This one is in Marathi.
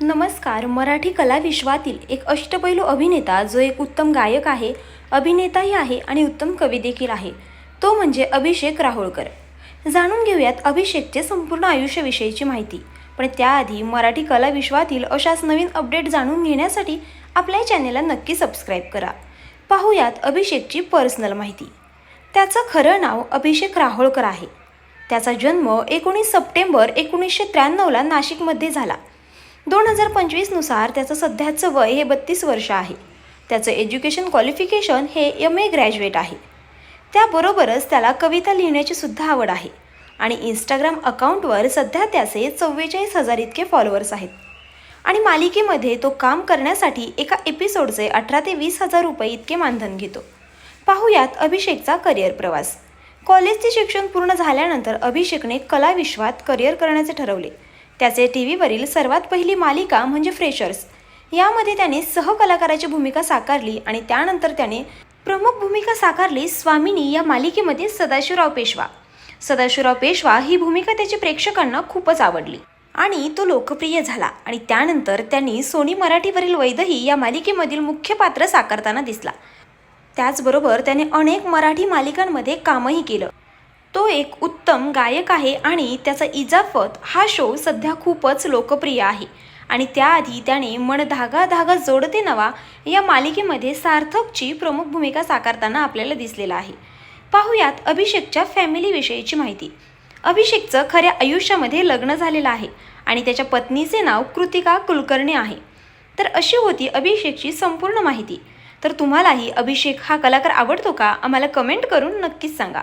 नमस्कार मराठी कला विश्वातील एक अष्टपैलू अभिनेता जो एक उत्तम गायक आहे अभिनेताही आहे आणि उत्तम कवी देखील आहे. तो म्हणजे अभिषेक राहुळकर. जाणून घेऊयात अभिषेकचे संपूर्ण आयुष्याविषयीची माहिती. पण त्याआधी मराठी कला विश्वातील अशाच नवीन अपडेट जाणून घेण्यासाठी आपल्या चॅनेलला नक्की सबस्क्राईब करा. पाहूयात अभिषेकची पर्सनल माहिती. त्याचं खरं नाव अभिषेक राहोळकर आहे. त्याचा जन्म एकोणीस सप्टेंबर एकोणीसशे त्र्याण्णवला नाशिकमध्ये झाला. दोन हजार पंचवीसनुसार त्याचं सध्याचं वय हे बत्तीस वर्ष आहे. त्याचं एज्युकेशन क्वालिफिकेशन हे एम ए ग्रॅज्युएट आहे. त्याबरोबरच त्याला कविता लिहिण्याची सुद्धा आवड आहे आणि इंस्टाग्राम अकाउंटवर सध्या त्याचे चव्वेचाळीस हजार इतके फॉलोअर्स आहेत. आणि मालिकेमध्ये तो काम करण्यासाठी एका एपिसोडचे अठरा ते वीस हजार रुपये इतके मानधन घेतो. पाहूयात अभिषेकचा करिअर प्रवास. कॉलेजचे शिक्षण पूर्ण झाल्यानंतर अभिषेकने कला विश्वात करिअर करण्याचे ठरवले. त्याचे टी व्हीवरील सर्वात पहिली मालिका म्हणजे फ्रेशर्स. यामध्ये त्याने सहकलाकाराची भूमिका साकारली आणि त्यानंतर त्याने प्रमुख भूमिका साकारली स्वामिनी या मालिकेमध्ये सदाशिवराव पेशवा. सदाशिवराव पेशवा ही भूमिका त्याच्या प्रेक्षकांना खूपच आवडली आणि तो लोकप्रिय झाला आणि त्यानंतर त्यांनी सोनी मराठीवरील वैदही या मालिकेमधील मुख्य पात्र साकारताना दिसला. त्याचबरोबर त्याने अनेक मराठी मालिकांमध्ये कामही केलं. तो एक उत्तम गायक आहे आणि त्याचा इजाफत हा शो सध्या खूपच लोकप्रिय आहे. आणि त्याआधी त्याने मन धागा धागा जोडते नवा या मालिकेमध्ये सार्थकची प्रमुख भूमिका साकारताना आपल्याला दिसलेला आहे. पाहूयात अभिषेकच्या फॅमिलीविषयीची माहिती. अभिषेकचं खऱ्या आयुष्यामध्ये लग्न झालेलं आहे आणि त्याच्या पत्नीचे नाव कृतिका कुलकर्णी आहे. तर अशी होती अभिषेकची संपूर्ण माहिती. तर तुम्हालाही अभिषेक हा कलाकार आवडतो का? आम्हाला कमेंट करून नक्कीच सांगा.